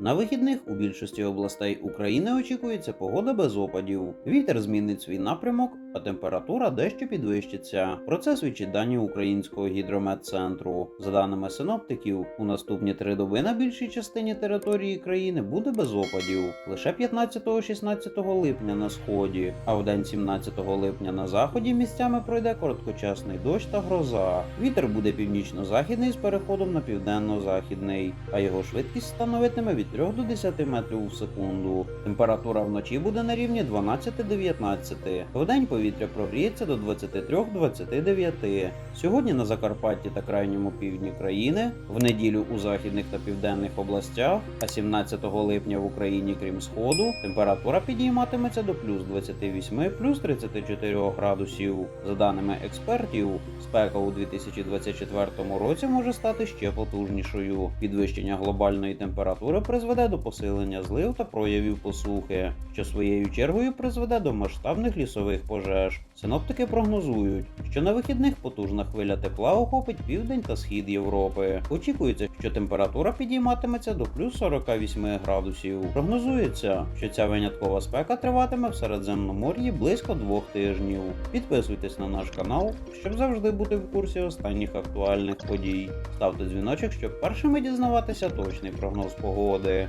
На вихідних у більшості областей України очікується погода без опадів. Вітер змінить свій напрямок, а температура дещо підвищиться. Про це свідчить дані українського гідрометцентру. За даними синоптиків, у наступні три доби на більшій частині території країни буде без опадів. Лише 15-16 липня на сході, а в день 17 липня на заході місцями пройде короткочасний дощ та гроза. Вітер буде північно-західний з переходом на південно-західний, а його швидкість становитиме від 3 до 10 метрів в секунду. Температура вночі буде на рівні 12-19. Вдень повітря прогріється до 23-29. Сьогодні на Закарпатті та крайньому півдні країни, в неділю у західних та південних областях, а 17 липня в Україні, крім сходу, температура підійматиметься до плюс 28, плюс 34 градусів. За даними експертів, спека у 2024 році може стати ще потужнішою. Підвищення глобальної температури призведе до посилення злив та проявів посухи, що своєю чергою призведе до масштабних лісових пожеж. Синоптики прогнозують, що на вихідних потужна хвиля тепла охопить південь та схід Європи. Очікується, що температура підійматиметься до плюс 48 градусів. Прогнозується, що ця виняткова спека триватиме в Середземномор'ї близько двох тижнів. Підписуйтесь на наш канал, щоб завжди бути в курсі останніх актуальних подій. Ставте дзвіночок, щоб першими дізнаватися точний прогноз погоди. there.